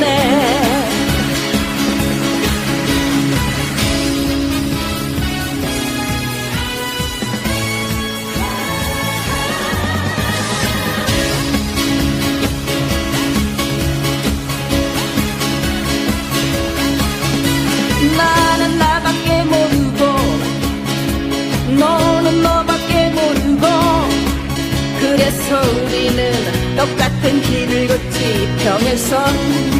있네. 나는 나밖에 모르고 너는 너밖에 모르고 그래서 우리는 똑같은 길을 걷지 평행선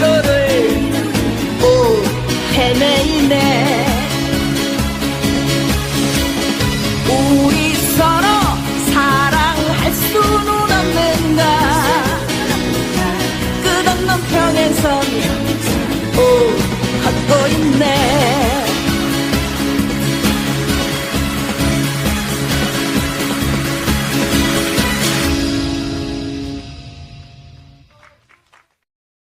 위로를 오 헤매이네. 우리 서로 사랑할 수는 없는가? 끝없는 평행선